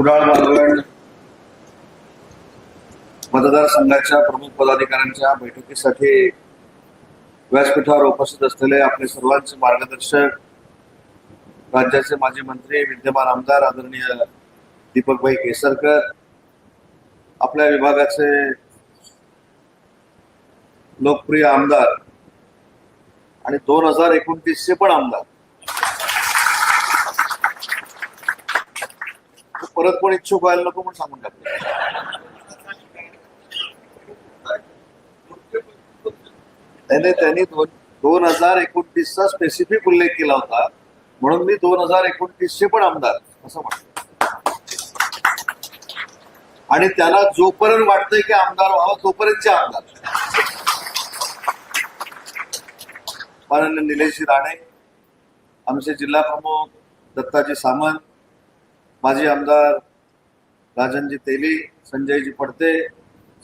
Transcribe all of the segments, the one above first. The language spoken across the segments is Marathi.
कुडाळ मालवण मतदारसंघाच्या प्रमुख पदाधिकाऱ्यांच्या बैठकीसाठी व्यासपीठावर उपस्थित असलेले आपले सर्वांचे मार्गदर्शक राज्याचे माजी मंत्री विद्यमान आमदार आदरणीय दीपकभाई केसरकर आपल्या विभागाचे लोकप्रिय आमदार आणि दोन हजार एकोणतीसचे पण आमदार परत कोण इच्छुक व्हायला नको म्हणून सांगून टाकलं. त्याने त्यांनी दोन दोन हजार एकोणतीसचा स्पेसिफिक उल्लेख केला होता. म्हणून मी दोन हजार एकोणतीसचे पण आमदार असं म्हणतो आणि त्याला जोपर्यंत वाटतंय की आमदार व्हावं तोपर्यंतचे आमदार. माननीय निलेशजी राणे आमचे जिल्हा प्रमुख दत्ताजी सामंत माजी आमदार राजनजी तेली संजयजी पडते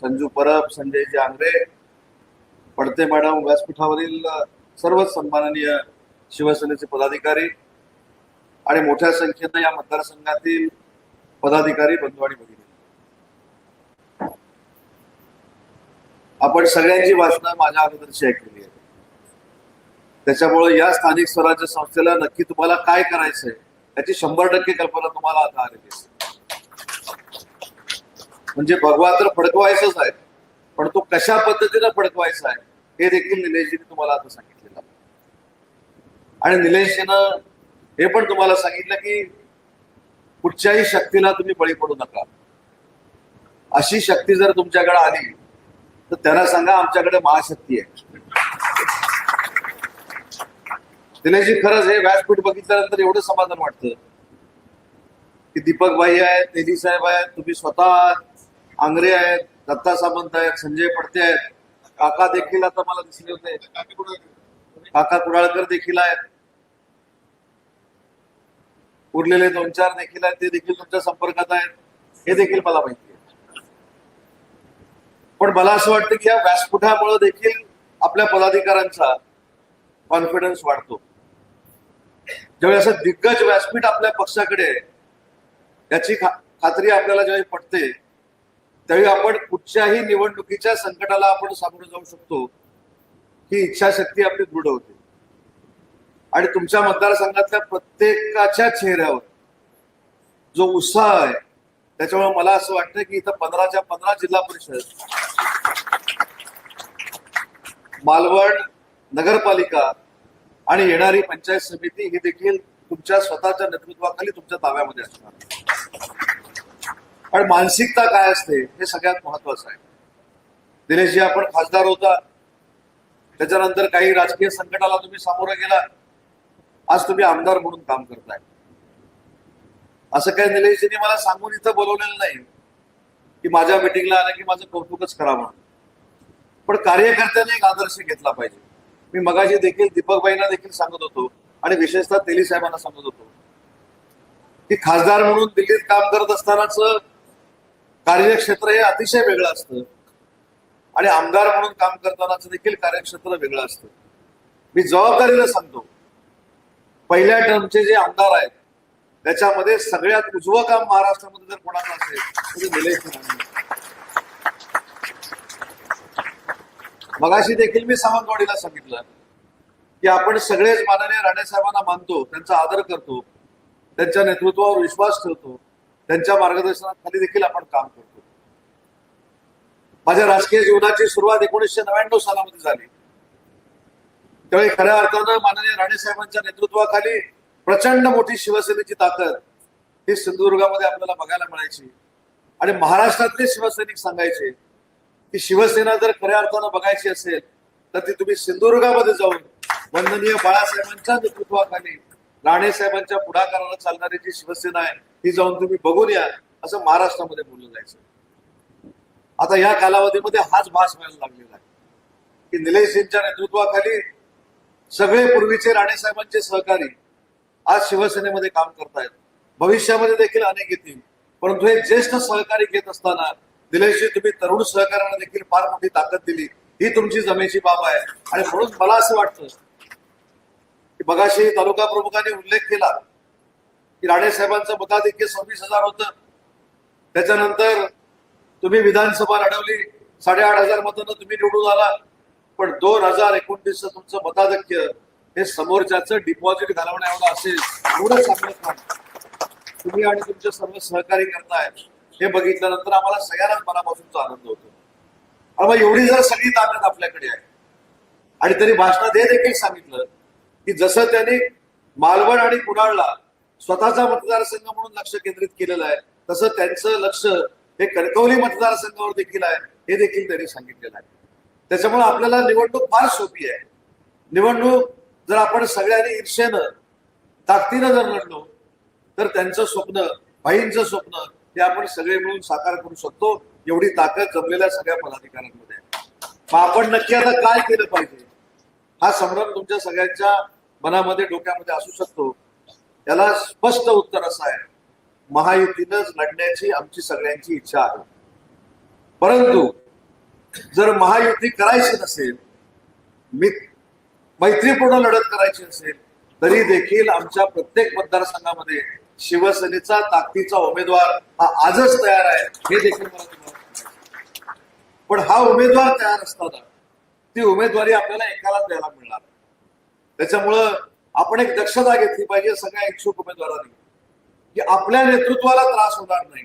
संजू परब संजयजी आंग्रे पडते मॅडम व्यासपीठावरील सर्वच सन्माननीय शिवसेनेचे पदाधिकारी आणि मोठ्या संख्येनं या मतदारसंघातील पदाधिकारी बंधू आणि भगिनी. आपण सगळ्यांची भाषणं माझ्या अगोदरची ऐकलेली आहे. त्याच्यामुळे या स्थानिक स्वराज्य संस्थेला नक्की तुम्हाला काय करायचंय? याची शंभर टक्के कल्पना तुम्हाला आता आलेली म्हणजे भगवा तर फडकवायचंच आहे पण तो कशा पद्धतीनं फडकवायचा आहे हे देखील निलेशजीने तुम्हाला आता सांगितलेलं आणि निलेशजीनं हे पण तुम्हाला सांगितलं की कुठच्याही शक्तीला तुम्ही बळी पडू नका. अशी शक्ती जर तुमच्याकडे आली तर त्यांना सांगा आमच्याकडे महाशक्ती आहे. दिनेशजी खरंच हे व्यासपीठ बघितल्यानंतर एवढं समाधान वाटतं. की दीपक भाई आहेत तेजी साहेब आहेत तुम्ही स्वतः आंग्रे आहेत दत्ता सामंत आहेत संजय पडते आहेत. काका देखील आता मला दिसले होते. काका कुडाळकर देखील आहेत. उरलेले दोन चार देखील आहेत ते देखील तुमच्या संपर्कात आहेत. हे देखील मला माहिती आहे. पण मला असं वाटतं की या व्यासपीठामुळे देखील आपल्या पदाधिकाऱ्यांचा कॉन्फिडन्स वाढतो. ज्यावेळी असं दिग्गज व्यासपीठ आपल्या पक्षाकडे आहे, याची खा- खात्री आपल्याला ज्यावेळी पडते त्यावेळी आपण कुठच्याही निवडणुकीच्या संकटाला आपण सामोरं जाऊ शकतो ही इच्छाशक्ती आपली दृढ होते. आणि तुमच्या मतदारसंघातल्या प्रत्येकाच्या चेहऱ्यावर जो उत्साह आहे त्याच्यामुळे मला असं वाटतं की इथं पंधराच्या पंधरा जिल्हा परिषद मालवण नगरपालिका आणि येणारी पंचायत समिती ही देखील तुमच्या स्वतःच्या नेतृत्वाखाली तुमच्या ताब्यामध्ये असणार. पण मानसिकता काय असते हे सगळ्यात महत्वाचं आहे. दिनेशजी आपण खासदार होता. त्याच्यानंतर काही राजकीय संकटाला तुम्ही सामोरं गेला. आज तुम्ही आमदार म्हणून काम करताय. असं काही निलेशजींनी मला सांगून इथं बोलवलेलं नाही की माझ्या मिटिंगला आलं की माझं कौतुकच करा म्हणून पण कार्यकर्त्याने एक आदर्श घेतला पाहिजे. मी मगाशी देखील दीपकबाईंना देखील सांगत होतो आणि विशेषतः तेली साहेबांना सांगत होतो. की खासदार म्हणून दिल्लीत काम करत असतानाच कार्यक्षेत्र हे अतिशय वेगळं असतं. आणि आमदार म्हणून काम करतानाच देखील कार्यक्षेत्र वेगळं असतं. मी जबाबदारीला सांगतो पहिल्या टर्मचे जे आमदार आहेत त्याच्यामध्ये सगळ्यात उजवं काम महाराष्ट्रामध्ये जर कोणाचं असेल तर निलेश मगाशी देखील मी सावंतवाडीला सांगितलं की आपण सगळेच माननीय राणेसाहेबांना मानतो त्यांचा आदर करतो त्यांच्या नेतृत्वावर विश्वास ठेवतो त्यांच्या मार्गदर्शनाखाली देखील आपण काम करतो. माझ्या राजकीय जीवनाची सुरुवात एकोणीसशे नव्याण्णव सालामध्ये झाली. त्यावेळी खऱ्या अर्थानं माननीय राणेसाहेबांच्या नेतृत्वाखाली प्रचंड मोठी शिवसेनेची ताकद ही सिंधुदुर्गामध्ये आपल्याला बघायला मिळायची आणि महाराष्ट्रातले शिवसैनिक सांगायचे की शिवसेना जर खऱ्या अर्थानं बघायची असेल तर ती तुम्ही सिंधुदुर्गामध्ये जाऊन वंदनीय बाळासाहेबांच्या नेतृत्वाखाली राणे साहेबांच्या पुढाकाराला चालणारी जी शिवसेना आहे ती जाऊन तुम्ही बघून या असं महाराष्ट्रामध्ये बोललं जायचं. आता या कालावधीमध्ये हाच भास व्हायला लागलेला आहे. की निलेशजींच्या नेतृत्वाखाली सगळे पूर्वीचे राणे साहेबांचे सहकारी आज शिवसेनेमध्ये काम करतायत. भविष्यामध्ये देखील अनेक येतील. परंतु हे ज्येष्ठ सहकारी घेत असताना दिल्याशी तुम्ही तरुण सहकार्याला देखील फार मोठी ताकद दिली. ही तुमची जमेची बाब आहे. आणि म्हणून मला असं वाटतं की बघाशी तालुका प्रमुखांनी उल्लेख केला की राणे साहेबांचं मताधिक्य सव्वीस हजार होतं. त्याच्यानंतर तुम्ही विधानसभा लढवली. साडेआठ हजार मतांना तुम्ही निवडून आला. पण दोन हजार एकोणतीसचं तुमचं मताधिक्य हे समोरच्याच डिपॉझिट घालवण्या एवढं असेल एवढं सांगत नाही तुम्ही आणि तुमचे सर्व सहकारी करताय. हे बघितल्यानंतर आम्हाला सगळ्यांनाच मनापासूनचा आनंद होतो. आणि मग एवढी जर सगळी ताकद आपल्याकडे आहे. आणि त्यांनी भाषणात हे देखील सांगितलं की जसं त्यांनी मालवण आणि कुडाळला स्वतःचा मतदारसंघ म्हणून लक्ष केंद्रित केलेलं आहे तसं त्यांचं लक्ष हे कणकवली मतदारसंघावर देखील आहे हे देखील त्यांनी सांगितलेलं आहे. त्याच्यामुळे आपल्याला निवडणूक फार सोपी आहे. निवडणूक जर आपण सगळ्यांनी ईर्षेनं ताकदीनं जर लढलो तर त्यांचं स्वप्न भाईंचं स्वप्न ते आपण सगळे मिळून साकार करू शकतो. एवढी ताकद जमलेल्या सगळ्या पदाधिकाऱ्यांमध्ये. मग आपण नक्की आता काय केलं पाहिजे? हा संभ्रम तुमच्या सगळ्यांच्या मनामध्ये डोक्यामध्ये असू शकतो. त्याला स्पष्ट उत्तर असं आहे. महायुतीनंच लढण्याची आमची सगळ्यांची इच्छा आहे. परंतु जर महायुती करायची नसेल मी मैत्रीपूर्ण लढत करायची असेल तरी देखील आमच्या प्रत्येक मतदारसंघामध्ये शिवसेनेचा ताकदीचा उमेदवार हा आजच तयार आहे. हे देखील मला पण हा उमेदवार तयार असताना ती उमेदवारी आपल्याला एकाला द्यायला मिळणार त्याच्यामुळं आपण एक दक्षता घेतली पाहिजे सगळ्या इच्छुक उमेदवारांनी की आपल्या नेतृत्वाला त्रास होणार नाही.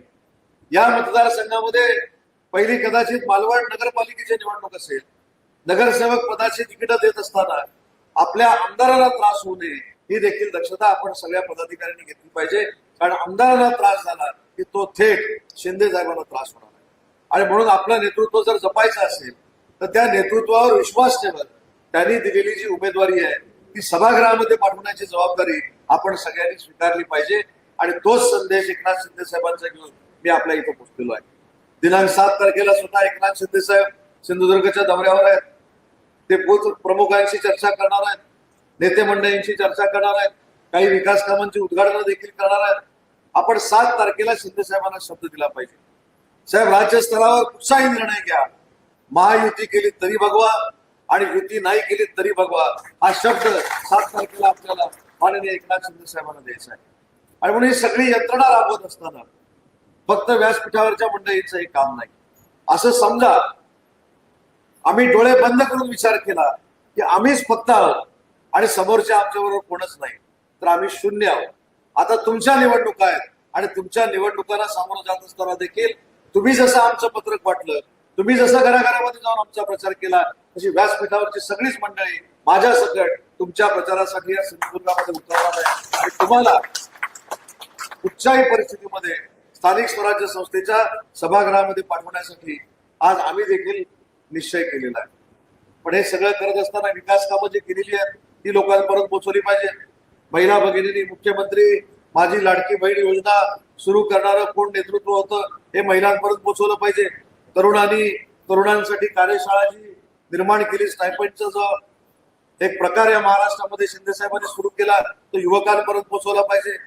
या मतदारसंघामध्ये पहिली कदाचित मालवण नगरपालिकेची निवडणूक असेल नगरसेवक पदाची तिकीट देत असताना आपल्या आमदाराला त्रास होऊ नये ही देखील दक्षता आपण सगळ्या पदाधिकाऱ्यांनी घेतली पाहिजे. कारण आमदारांना त्रास झाला की तो थेट शिंदे साहेबांना त्रास होणार आहे. आणि म्हणून आपलं नेतृत्व जर जपायचं असेल तर त्या नेतृत्वावर विश्वास ठेवत त्यांनी दिलेली जी उमेदवारी आहे ती सभागृहामध्ये पाठवण्याची जबाबदारी आपण सगळ्यांनी स्वीकारली पाहिजे. आणि तोच संदेश एकनाथ शिंदे साहेबांचा घेऊन मी आपल्या इथं पोहोचलेलो आहे. दिनांक सात तारखेला सुद्धा एकनाथ शिंदे साहेब सिंधुदुर्गच्या दौऱ्यावर आहेत. ते पोच प्रमुखांशी चर्चा करणार आहेत. नेते मंडळींशी चर्चा करणार आहेत. काही विकास कामांची उद्घाटन देखील करणार आहेत. आपण सात तारखेला शिंदे साहेबांना शब्द दिला पाहिजे. साहेब राज्यस्तरावर कुठचाही निर्णय घ्या. महायुती केली तरी भगवा आणि युती नाही केली तरी भगवा. हा शब्द सात तारखेला आपल्याला माननीय एकनाथ शिंदे साहेबांना द्यायचा आहे. आणि म्हणून ही सगळी यंत्रणा राबवत असताना फक्त व्यासपीठावरच्या मंडळींचं हे काम नाही. असं समजा आम्ही डोळे बंद करून विचार केला की आम्हीच फक्त आहोत. आणि समोरच्या आमच्याबरोबर कोणच नाही. तर आम्ही शून्य आहोत. आता तुमच्या निवडणुका आहेत आणि तुमच्या निवडणुकांना सामोरं जात असताना देखील तुम्ही जसं आमचं पत्रक वाटलं तुम्ही जसं घराघरामध्ये जाऊन आमचा प्रचार केला तशी व्यासपीठावरची सगळीच मंडळी माझ्या सकट तुमच्या प्रचारासाठी या सिंधुदुर्गामध्ये उतरणार आहे आणि तुम्हाला कुठच्याही परिस्थितीमध्ये स्थानिक स्वराज्य संस्थेच्या सभागृहामध्ये पाठवण्यासाठी आज आम्ही देखील निश्चय केलेला आहे. पण हे सगळं करत असताना विकास कामं जी केलेली आहेत ती लोकांपर्यंत पोहोचवली पाहिजे. महिला भगिनींनी मुख्यमंत्री माझी लाडकी बहीण योजना सुरू करणारं कोण नेतृत्व होतं हे महिलांपर्यंत पोहोचवलं पाहिजे. तरुणांनी तरुणांसाठी कार्यशाळा जी निर्माण केली स्टायपंडचा जो एक प्रकार या महाराष्ट्रामध्ये शिंदेसाहेबांनी सुरू केला तो युवकांपर्यंत पोहोचवला पाहिजे.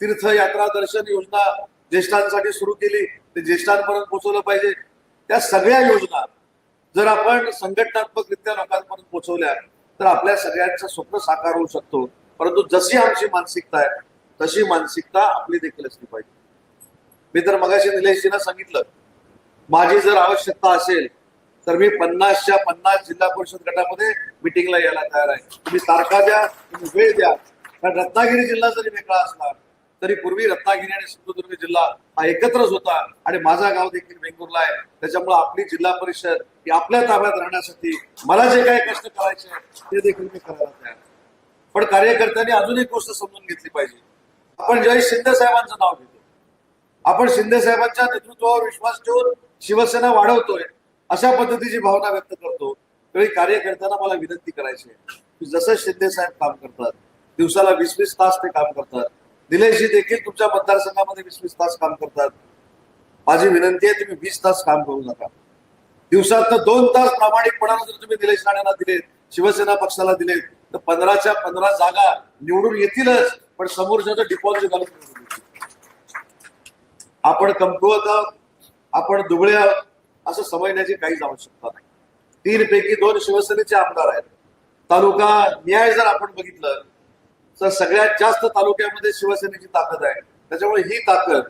तीर्थयात्रा दर्शन योजना ज्येष्ठांसाठी सुरू केली ते ज्येष्ठांपर्यंत पोहोचवलं पाहिजे. त्या सगळ्या योजना जर आपण संघटनात्मकरित्या लोकांपर्यंत पोहोचवल्या तर आपल्या सगळ्यांचं स्वप्न साकार होऊ शकतो. परंतु जशी आमची मानसिकता आहे तशी मानसिकता आपली देखील असली पाहिजे. मी तर मगाशी निलेशजीनं सांगितलं माझी जर आवश्यकता असेल तर मी पन्नासच्या पन्नास जिल्हा परिषद गटामध्ये मिटिंगला यायला तयार आहे. तुम्ही तारखा द्या तुम्ही वेळ द्या. कारण रत्नागिरी जिल्हा जरी वेगळा असला तरी पूर्वी रत्नागिरी आणि सिंधुदुर्ग जिल्हा हा एकत्रच होता आणि माझा गाव देखील वेंगुर्ला आहे. त्याच्यामुळे आपली जिल्हा परिषद ही आपल्या ताब्यात राहण्यासाठी मला जे काही कष्ट करायचे ते देखील मी करायला तयार पण कार्यकर्त्यांनी अजून एक गोष्ट समजून घेतली पाहिजे. आपण ज्यावेळी शिंदे साहेबांचं नाव घेतो आपण शिंदे साहेबांच्या नेतृत्वावर विश्वास ठेवून शिवसेना वाढवतोय अशा पद्धतीची भावना व्यक्त करतो. त्यावेळी कार्यकर्त्यांना मला विनंती करायची आहे की जसं शिंदे साहेब काम करतात दिवसाला वीस वीस तास ते काम करतात निलेशजी देखील तुमच्या मतदारसंघामध्ये वीस वीस तास काम करतात. माझी विनंती आहे तुम्ही वीस तास काम करू नका. दिवसात दोन तास प्रामाणिकपणानं जर तुम्ही निलेश राणेंना दिलेत शिवसेना पक्षाला दिलेत तर पंधराच्या पंधरा जागा निवडून येतीलच पण समोरच्या डिपॉझिट घालून आपण कमकुवत आहोत आपण दुबळे आहोत असं समजण्याची काहीच आवश्यकता नाही. तीन पैकी दोन शिवसेनेचे आमदार आहेत. तालुका न्याय जर आपण बघितलं तर सगळ्यात जास्त तालुक्यामध्ये शिवसेनेची ताकद आहे. त्याच्यामुळे ही ताकद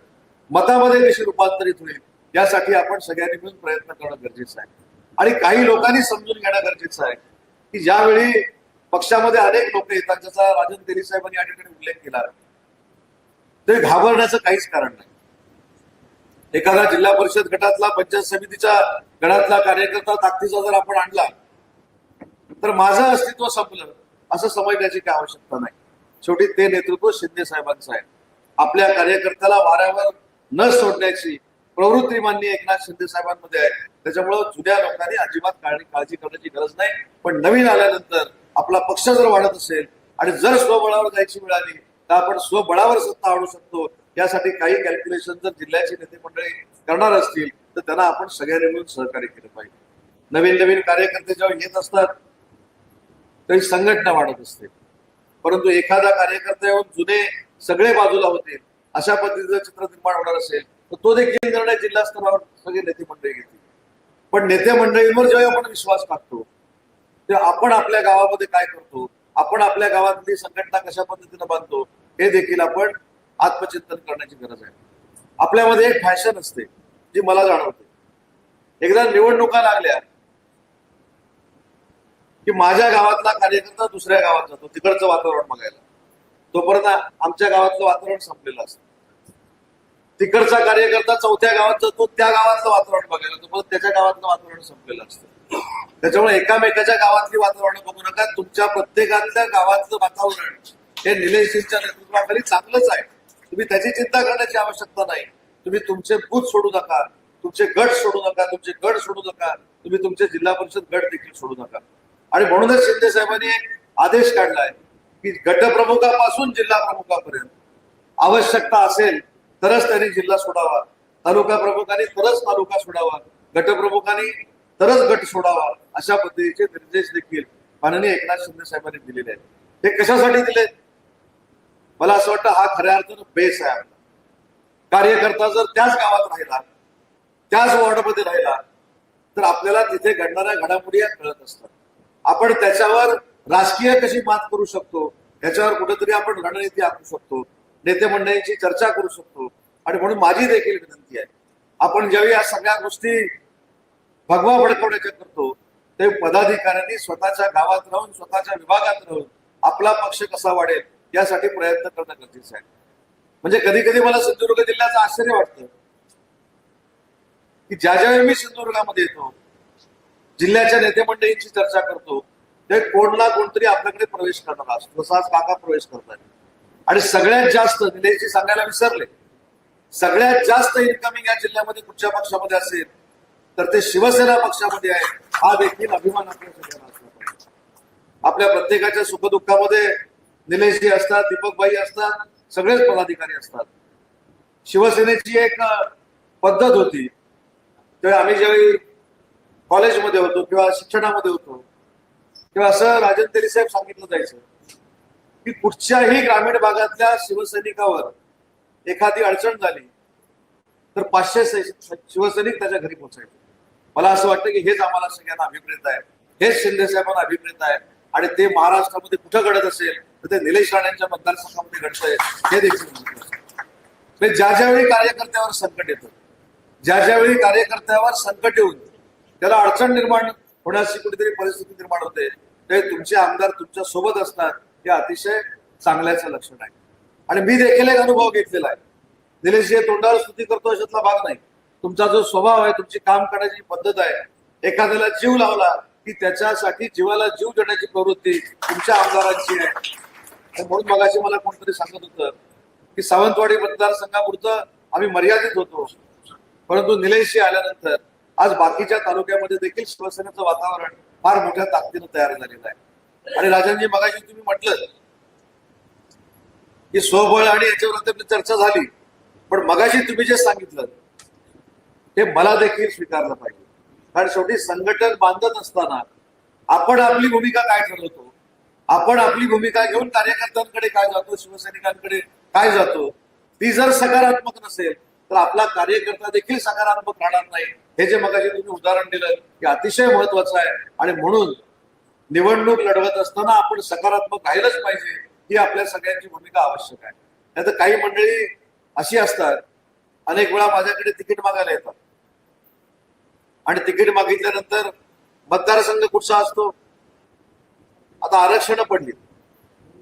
मतामध्ये कशी रूपांतरित होईल यासाठी आपण सगळ्यांनी मिळून प्रयत्न करणं गरजेचं आहे. आणि काही लोकांनी समजून घेणं गरजेचं आहे की ज्यावेळी पक्षामध्ये अनेक लोक येतात ज्याचा राजन तेली साहेबांनी या ठिकाणी उल्लेख केला ते घाबरण्याचं काहीच कारण नाही. एखादा जिल्हा परिषद गटातला पंचायत समितीच्या गटातला कार्यकर्ता ताकदीचा जर आपण आणला तर माझं अस्तित्व संपलं असं समजण्याची काही आवश्यकता नाही. शेवटी ते नेतृत्व शिंदे साहेबांचं आहे. आपल्या कार्यकर्त्याला वाऱ्यावर न सोडण्याची प्रवृत्ती मान्य एकनाथ शिंदे साहेबांमध्ये आहे. त्याच्यामुळं जुन्या लोकांनी अजिबात काळजी करण्याची गरज नाही. पण नवीन आल्यानंतर आपला पक्ष जर वाढत असेल आणि जर स्वबळावर जायची मिळाली तर आपण स्वबळावर सत्ता आणू शकतो. यासाठी काही कॅल्क्युलेशन जर जिल्ह्याचे नेते मंडळी करणार असतील तर त्यांना आपण सगळ्यांनी मिळून सहकार्य केलं पाहिजे. नवीन नवीन कार्यकर्ते जेव्हा येत असतात तरी संघटना वाढत असते. परंतु एखादा कार्यकर्ता येऊन जुने सगळे बाजूला होते अशा पद्धतीचं चित्र निर्माण होणार असेल तर तो देखील निर्णय जिल्हा स्तरावर सगळे नेते मंडळी घेतील. पण नेते मंडळींवर जेव्हा आपण विश्वास टाकतो तेव्हा आपण आपल्या गावामध्ये काय करतो आपण आपल्या गावातली संघटना कशा पद्धतीनं बांधतो हे देखील आपण आत्मचिंतन करण्याची गरज आहे. आपल्यामध्ये एक फॅशन असते जी मला जाणवते. एकदा निवडणुका लागल्या की माझ्या गावातला कार्यकर्ता दुसऱ्या गावात जातो तिकडचं वातावरण बघायला. तोपर्यंत आमच्या गावातलं वातावरण संपलेलं असतं. तिकडचा कार्यकर्ता चौथ्या गावात जातो त्या गावातलं वातावरण बघायला तोपर्यंत त्याच्या गावातलं वातावरण संपलेलं असतं. त्याच्यामुळे एकामेकाच्या गावातली वातावरण बघू नका तुमच्या प्रत्येकातल्या गावातलं वातावरण हे निलेशजींच्या नेतृत्वाखाली चांगलंच आहे. तुम्ही त्याची चिंता करण्याची आवश्यकता नाही. तुम्ही तुमचे बूथ सोडू नका तुमचे गट सोडू नका तुमचे गट सोडू नका तुम्ही तुमचे जिल्हा परिषद गट देखील सोडू नका. आणि म्हणूनच शिंदे साहेबांनी एक आदेश काढलाय की गटप्रमुखापासून जिल्हा प्रमुखापर्यंत आवश्यकता असेल तरच त्यांनी जिल्हा सोडावा. तालुका प्रमुखांनी तरच तालुका सोडावा. गटप्रमुखांनी तरच गट सोडावा अशा पद्धतीचे निर्देश देखील माननीय एकनाथ शिंदे साहेबांनी दिलेले आहेत. हे कशासाठी दिले मला असं वाटतं हा खऱ्या अर्थानं बेस आहे आपला. कार्यकर्ता जर त्याच गावात राहिला त्याच वॉर्डमध्ये राहिला तर आपल्याला तिथे घडणाऱ्या घडामोडी या कळत असतात. आपण त्याच्यावर राजकीय कशी मात करू शकतो? याच्यावर कुठेतरी आपण रणनीती आखू शकतो. नेते मंडळींची चर्चा करू शकतो. आणि म्हणून माझी देखील विनंती आहे. आपण ज्यावेळी या सगळ्या गोष्टी भगवा भडकवण्याच्या करतो ते पदाधिकाऱ्यांनी स्वतःच्या गावात राहून स्वतःच्या विभागात राहून आपला पक्ष कसा वाढेल यासाठी प्रयत्न करणं गरजेचं आहे. म्हणजे कधी कधी मला सिंधुदुर्ग जिल्ह्याचं आश्चर्य वाटतं की ज्या ज्यावेळी मी सिंधुदुर्गामध्ये येतो जिल्ह्याच्या नेते मंडळींची चर्चा करतो. ते कोण ना कोणतरी आपल्याकडे प्रवेश करणार असतो तसाच काका प्रवेश करतात आणि सगळ्यात जास्त निलेशजी सांगायला विसरले. सगळ्यात जास्त इन्कमिंग या जिल्ह्यामध्ये कुठच्या पक्षामध्ये असेल तर ते शिवसेना पक्षामध्ये आहे. हा देखील अभिमान आपल्या आपल्या प्रत्येकाच्या सुखदुःखामध्ये निलेशजी असतात दीपकबाई असतात सगळेच पदाधिकारी असतात. शिवसेनेची एक पद्धत होती. तेव्हा आम्ही ज्यावेळी कॉलेजमध्ये होतो किंवा शिक्षणामध्ये होतो. किंवा असं राजन तेली साहेब सांगितलं जायचं की कुठच्याही ग्रामीण भागातल्या शिवसैनिकावर एखादी अडचण झाली तर पाचशे शिवसैनिक त्याच्या घरी पोहोचायचे. मला असं वाटतं की हेच आम्हाला सगळ्यांना अभिप्रेत आहे. हेच शिंदे साहेबांना अभिप्रेत आहे. आणि ते महाराष्ट्रामध्ये कुठं घडत असेल तर ते निलेश राणेंच्या मतदारसंघामध्ये घडतंय हे देखील म्हणजे ज्या ज्यावेळी कार्यकर्त्यावर संकट येतं ज्या ज्यावेळी कार्यकर्त्यावर संकट येऊन त्याला अडचण निर्माण होण्याची कुठेतरी परिस्थिती निर्माण होते. ते तुमचे आमदार तुमच्यासोबत असतात हे अतिशय चांगल्याचं लक्षण आहे. आणि मी देखील एक अनुभव घेतलेला आहे. निलेश हे तोंडावर स्तुती करतो अशातला भाग नाही. तुमचा जो स्वभाव आहे तुमची काम करण्याची पद्धत आहे एखाद्याला जीव लावला की त्याच्यासाठी जीवाला जीव देण्याची प्रवृत्ती तुमच्या आमदारांची आहे. आणि म्हणून मगाशी मला कोणतरी सांगत होतं की सावंतवाडी मतदारसंघापुरतं आम्ही मर्यादित होतो. परंतु निलेशजी आल्यानंतर आज बाकीच्या तालुक्यामध्ये देखील शिवसेनेचं वातावरण फार मोठ्या ताकदीनं तयार झालेलं आहे. आणि राजनजी मगाशी तुम्ही म्हटलं की स्वबळ आणि याच्यावर आपली चर्चा झाली. पण मगाशी तुम्ही जे सांगितलं ते मला देखील स्वीकारलं पाहिजे. कारण शेवटी संघटन बांधत असताना आपण आपली भूमिका काय ठरवतो? आपण आपली भूमिका घेऊन कार्यकर्त्यांकडे काय जातो शिवसैनिकांकडे काय जातो? ती जर सकारात्मक नसेल तर आपला कार्यकर्ता देखील सकारात्मक राहणार नाही. हे जे मगाशी तुम्ही उदाहरण दिलं हे अतिशय महत्वाचं आहे. आणि म्हणून निवडणूक लढवत असताना आपण सकारात्मक राहिलंच पाहिजे ही आपल्या सगळ्यांची भूमिका आवश्यक आहे. नाही तर काही मंडळी अशी असतात अनेक वेळा माझ्याकडे तिकीट मागायला येतात. आणि तिकीट मागितल्यानंतर मतदारसंघ कुठचा असतो? आता आरक्षण पडली.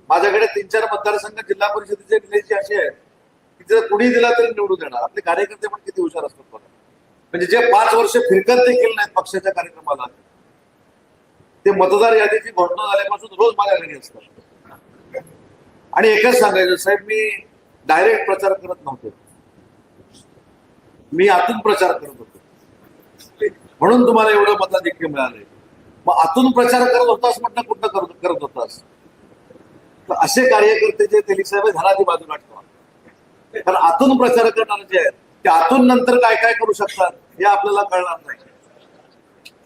माझ्याकडे तीन चार मतदारसंघ जिल्हा परिषदेचे असे अशी जर कुणी दिला तरी निवडून देणार. आपले कार्यकर्ते पण किती हुशार असतात बघा. म्हणजे जे पाच वर्ष फिरकत देखील नाहीत पक्षाच्या कार्यक्रमाला. ते मतदार यादीची घोषणा झाल्यापासून रोज माझ्या घरी असतात. आणि एकच सांगायचं साहेब मी डायरेक्ट प्रचार करत नव्हतो. मी आतून प्रचार करत होतो. म्हणून तुम्हाला एवढं मताधिक्य मिळालंय. मग आतून प्रचार करत होतास म्हटलं कुठं करत होतास? तर असे कार्यकर्ते जे तेली साहेब घराची बाजूला ठेवा. कारण आतून प्रचार करणारे जे आहेत ते आतून नंतर काय काय करू शकतात हे आपल्याला कळणार नाही.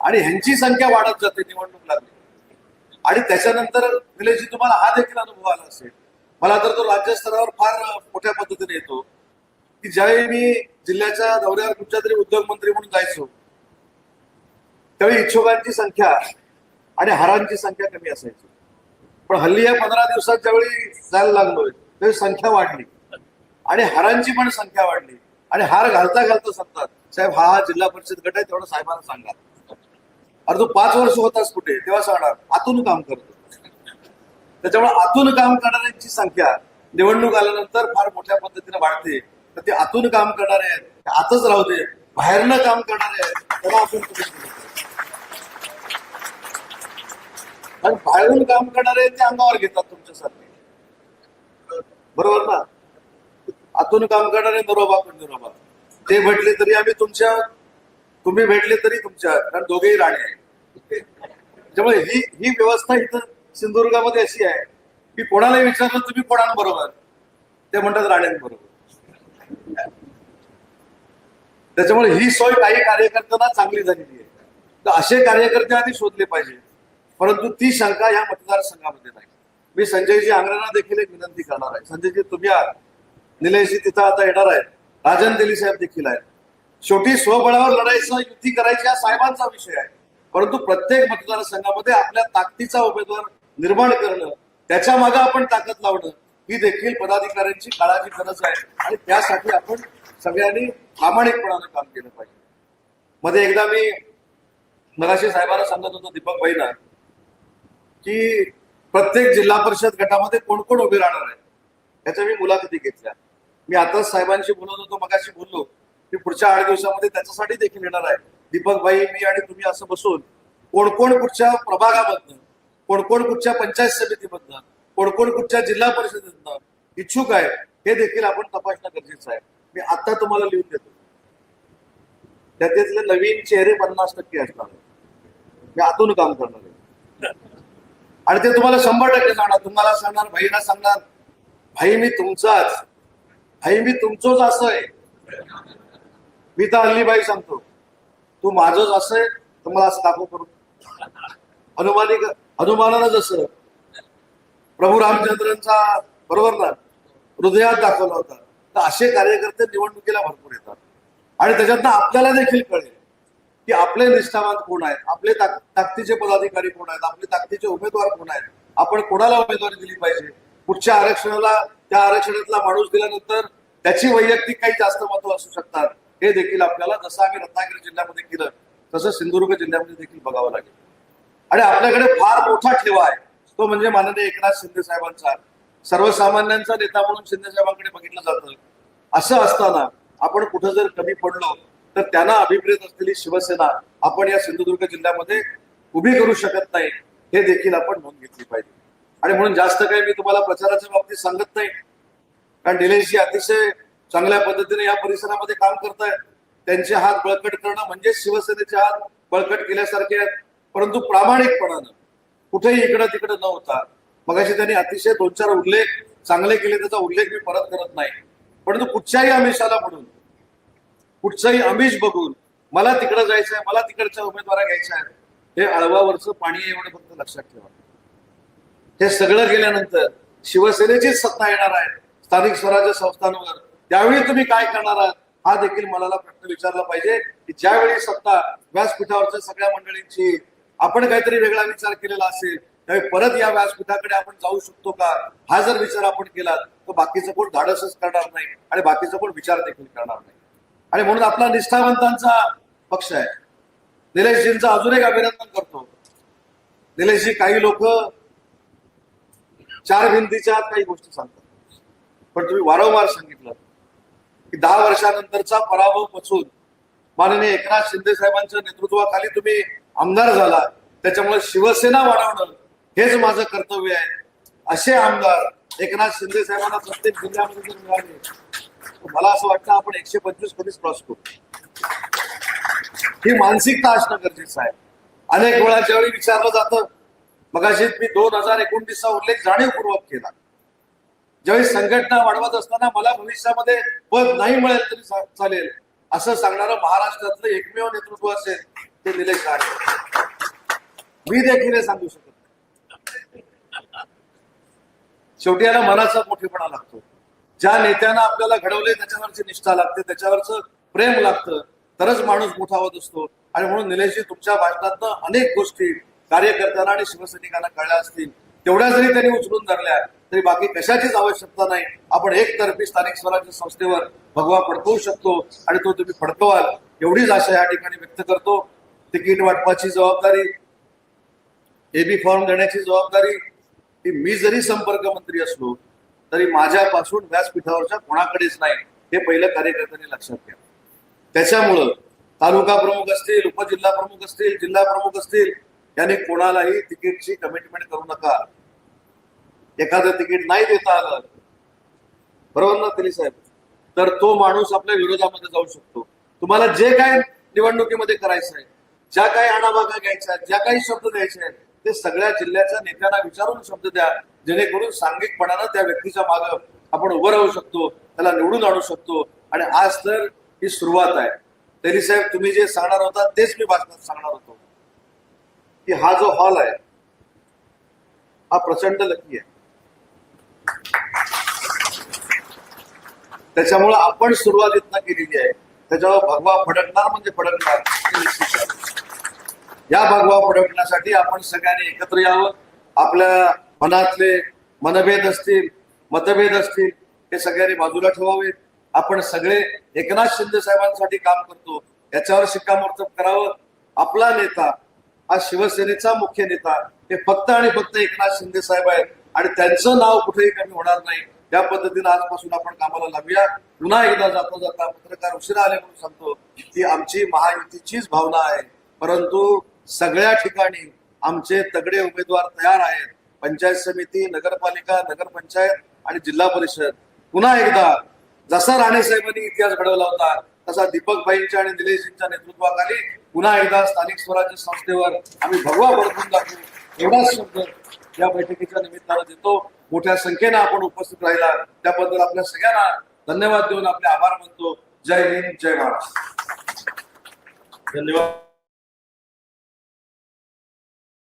आणि ह्यांची संख्या वाढत जाते निवडणूक लागली. आणि त्याच्यानंतर निलेशजी तुम्हाला हा देखील अनुभव आला असेल. मला तर तो राज्य स्तरावर फार मोठ्या पद्धतीने येतो. की ज्यावेळी मी जिल्ह्याच्या दौऱ्यावर कुठच्या तरी उद्योग मंत्री म्हणून जायचो त्यावेळी इच्छुकांची संख्या आणि हारांची संख्या कमी असायची. पण हल्ली या पंधरा दिवसात ज्यावेळी जायला लागलोय त्यावेळी संख्या वाढली. आणि हारांची पण संख्या वाढली. आणि हार घालता घालता सांगतात साहेब हा हा जिल्हा परिषद गट आहे तेवढं साहेबांना सांगा. अरे तू पाच वर्ष होतास कुठे? तेव्हा सांगणार आतून काम करतो. त्याच्यामुळे आतून काम करणाऱ्यांची संख्या निवडणूक आल्यानंतर फार मोठ्या पद्धतीने वाढते. तर ते आतून काम करणारे आहेत. ते आतच राहू दे. बाहेरनं काम करणारे आहेत. त्यांना आपण बाहेरून काम करणारे ते अंगावर घेतात तुमच्यासारखे. बरोबर ना? आतून काम करणारे नरोबा पण निरोबा. ते भेटले तरी आम्ही तुमच्या तुम्ही भेटले तरी तुमच्या कारण दोघेही राणे आहे त्यामुळे ही ही व्यवस्था इथं सिंधुदुर्गामध्ये अशी आहे की कोणालाही विचारलं तुम्ही कोणाबरोबर? ते म्हणतात राण्यांबरोबर. त्याच्यामुळे ही सोय काही कार्यकर्त्यांना चांगली झालेली आहे. तर असे कार्यकर्ते आधी शोधले पाहिजे. परंतु ती शंका या मतदारसंघामध्ये नाही. मी संजयजी आंग्रांना देखील एक विनंती करणार आहे. संजयजी तुम्ही आहात. निलेशजी तिथं आता येणार आहेत. राजन तेली साहेब देखील आहेत. शेवटी स्वबळावर लढायचं युती करायची हा साहेबांचा विषय आहे. परंतु प्रत्येक मतदारसंघामध्ये आपल्या ताकदीचा उमेदवार निर्माण करणं त्याच्यामागे आपण ताकद लावणं ही देखील पदाधिकाऱ्यांची काळाची गरज आहे. आणि त्यासाठी आपण सगळ्यांनी प्रामाणिकपणानं काम केलं पाहिजे. मध्ये एकदा मी मगाशी साहेबांना सांगत होतो दीपक भाईना की प्रत्येक जिल्हा परिषद गटामध्ये कोण कोण उभे राहणार आहे याच्या मी मुलाखती घेतल्या. मी आताच साहेबांशी बोलत होतो मगाशी बोललो की पुढच्या आठ दिवसामध्ये त्याच्यासाठी देखील येणार आहे. दीपक भाई मी आणि तुम्ही असं बसून कोण कोण कुठच्या प्रभागामधनं कोण कोण कुठच्या पंचायत समितीमधनं कोण कोण कुठच्या जिल्हा परिषदेतनं इच्छुक आहे हे देखील आपण तपासणं गरजेचं आहे. मी आता तुम्हाला लिहून देतो. त्याच्यातले नवीन चेहरे पन्नास टक्के असणार मी आतून काम करणार आहे. आणि ते तुम्हाला शंभर टक्के सांगणार तुम्हाला सांगणार भाईला सांगणार भाई मी तुमचाच आई मी तुमचंच असं आहे. मी तर अल्लीबाई सांगतो. तू माझंच असं आहे तर मला असं दाखव करू हनुमानी हनुमानानं जसं प्रभू रामचंद्रांचा बरोबर ना? हृदयात दाखवला होता. तर असे कार्यकर्ते निवडणुकीला भरपूर येतात. आणि त्याच्यातनं आपल्याला देखील कळेल की आपले निष्ठावान कोण आहेत? आपले ताक- ताकदीचे पदाधिकारी कोण आहेत? आपले ताकदीचे उमेदवार कोण आहेत? आपण कोणाला उमेदवारी दिली पाहिजे? कुठच्या आरक्षणाला त्या आरक्षणातला माणूस दिल्यानंतर त्याची वैयक्तिक काही जास्त महत्त्व असू शकतात. हे देखील आपल्याला जसं आम्ही रत्नागिरी जिल्ह्यामध्ये केलं तसं सिंधुदुर्ग जिल्ह्यामध्ये देखील बघावं लागेल. आणि आपल्याकडे फार मोठा ठेवा आहे. तो म्हणजे माननीय एकनाथ शिंदे साहेबांचा. सर्वसामान्यांचा नेता म्हणून शिंदे साहेबांकडे बघितलं जातं. असं असताना आपण कुठं जर कमी पडलो तर त्यांना अभिप्रेत असलेली शिवसेना आपण या सिंधुदुर्ग जिल्ह्यामध्ये उभी करू शकत नाही हे देखील आपण नोंद घेतली पाहिजे. आणि म्हणून जास्त काही मी तुम्हाला प्रचाराच्या बाबतीत सांगत नाही. कारण निलेशजी अतिशय चांगल्या पद्धतीने या परिसरामध्ये काम करतायत. त्यांचे हात बळकट करणं म्हणजे शिवसेनेचे हात बळकट केल्यासारखे आहेत. परंतु प्रामाणिकपणानं कुठेही इकडं तिकडं न होता मगाशी त्यांनी अतिशय दोन चार उल्लेख चांगले केले त्याचा उल्लेख मी परत करत नाही. परंतु कुठच्याही आमिषाला म्हणून कुठचंही आमिष बघून मला तिकडं आहे मला तिकडच्या उमेदवारा घ्यायच्या आहेत हे आळवावरचं पाणी एवढं फक्त लक्षात ठेवा. हे सगळं गेल्यानंतर शिवसेनेचीच सत्ता येणार आहे. स्थानिक स्वराज्य संस्थांवर. त्यावेळी तुम्ही काय करणार आहात? हा देखील मला प्रश्न विचारला पाहिजे की ज्यावेळी सत्ता व्यासपीठावरच्या सगळ्या मंडळींची आपण काहीतरी वेगळा विचार केलेला असेल त्यावेळी परत या व्यासपीठाकडे आपण जाऊ शकतो का? हा जर विचार आपण केला तर बाकीचं कोण धाडसच करणार नाही आणि बाकीचं कोण विचार देखील करणार नाही. आणि म्हणून आपला निष्ठावंतांचा पक्ष आहे. निलेशजींचं अजून एक अभिनंदन करतो. निलेशजी काही लोक चार भिंतीच्या आत काही गोष्टी सांगतात. पण तुम्ही वारंवार सांगितलं की दहा वर्षानंतरचा पराभव पचून माननीय एकनाथ शिंदे साहेबांच्या नेतृत्वाखाली तुम्ही आमदार झाला त्याच्यामुळे शिवसेना वाढवणं हेच माझं कर्तव्य आहे. असे आमदार एकनाथ शिंदे साहेबांना प्रत्येक जिल्ह्यामध्ये जर मिळाले मला असं वाटतं आपण एकशे पंचवीस कधीच क्रॉस करू. ही मानसिकता असणं गरजेचं आहे. अनेक वेळा ज्यावेळी विचारलं जातं मगाशी मी दोन हजार एकोणतीसचा उल्लेख जाणीवपूर्वक केला. ज्यावेळी संघटना वाढवत असताना मला भविष्यामध्ये पद नाही मिळेल तरी चालेल असं सांगणारं महाराष्ट्रातलं एकमेव नेतृत्व असेल ते निलेश राणे मी देखील सांगू शकत नाही. शेवटी याला मनाचा मोठेपणा लागतो. ज्या नेत्यांना आपल्याला घडवले त्याच्यावरची निष्ठा लागते त्याच्यावरचं प्रेम लागतं. तरच माणूस मोठा होत असतो. आणि म्हणून निलेशजी तुमच्या भाषणातनं अनेक गोष्टी कार्यकर्त्यांना आणि शिवसैनिकांना कळल्या असतील तेवढ्या जरी त्यांनी उचलून धरल्या तरी बाकी कशाचीच आवश्यकता नाही. आपण एकतर्फी स्थानिक स्वराज्य संस्थेवर भगवा फडकवू शकतो आणि तो तुम्ही फडकवाल एवढीच आशा या ठिकाणी व्यक्त करतो. तिकीट वाटपाची जबाबदारी एबी फॉर्म देण्याची जबाबदारी ही मी जरी संपर्क मंत्री असलो तरी माझ्यापासून व्यासपीठावरच्या कोणाकडेच नाही हे पहिलं कार्यकर्त्यांनी लक्षात घ्या. त्याच्यामुळं तालुका प्रमुख असतील उपजिल्हा प्रमुख असतील जिल्हा प्रमुख असतील त्याने कोणालाही तिकीटची कमिटमेंट करू नका. एखादं तिकीट नाही देता आलं बरोबर ना तरी साहेब? तर तो माणूस आपल्या विरोधामध्ये जाऊ शकतो. तुम्हाला जे काय निवडणुकीमध्ये करायचं आहे ज्या काही आणाभागा घ्यायच्या ज्या काही शब्द द्यायचे आहेत ते सगळ्या जिल्ह्याच्या नेत्यांना विचारून शब्द द्या जेणेकरून सांघिकपणानं त्या व्यक्तीच्या माग आपण उभं राहू शकतो त्याला निवडून आणू शकतो. आणि आज तर ही सुरुवात आहे. तरी साहेब तुम्ही जे सांगणार होता तेच मी भाषणात सांगणार होतो. की हा जो हॉल आहे हा प्रचंड लकी आहे. त्याच्यामुळे आपण सुरुवातीतनं केलेली आहे. त्याच्यावर भगवा फडकणार म्हणजे फडकणार. या भगवा फडकण्यासाठी आपण सगळ्यांनी एकत्र यावं. आपल्या मनातले मनभेद असतील मतभेद असतील हे सगळ्यांनी बाजूला ठेवावेत आपण सगळे एकनाथ शिंदे साहेबांसाठी काम करतो. याच्यावर शिक्कामोर्तब करावं. आपला नेता हा शिवसेनेचा मुख्य नेता. हे फक्त आणि फक्त एकनाथ शिंदे साहेब आहेत. आणि त्यांचं नाव कुठेही कमी होणार नाही. या पद्धतीनं आजपासून आपण कामाला लागूया पुन्हा एकदा जाता जाता पत्रकार उशिरा आले म्हणून सांगतो की आमची महायुतीचीच भावना आहे. परंतु सगळ्या ठिकाणी आमचे तगडे उमेदवार तयार आहेत. पंचायत समिती नगरपालिका नगरपंचायत आणि जिल्हा परिषद. पुन्हा एकदा जसा राणे साहेबांनी इतिहास घडवला होता तसा दीपक भाईंच्या आणि निलेशजींच्या नेतृत्वाखाली पुन्हा एकदा स्थानिक स्वराज्य संस्थेवर आम्ही भगवा बळकून दाखवू एवढाच शब्द या बैठकीच्या निमित्तानं देतो. मोठ्या संख्येनं आपण उपस्थित राहिला. त्याबद्दल आपल्या सगळ्यांना धन्यवाद देऊन आपले आभार मानतो. जय हिंद जय महाराष्ट्र. धन्यवाद.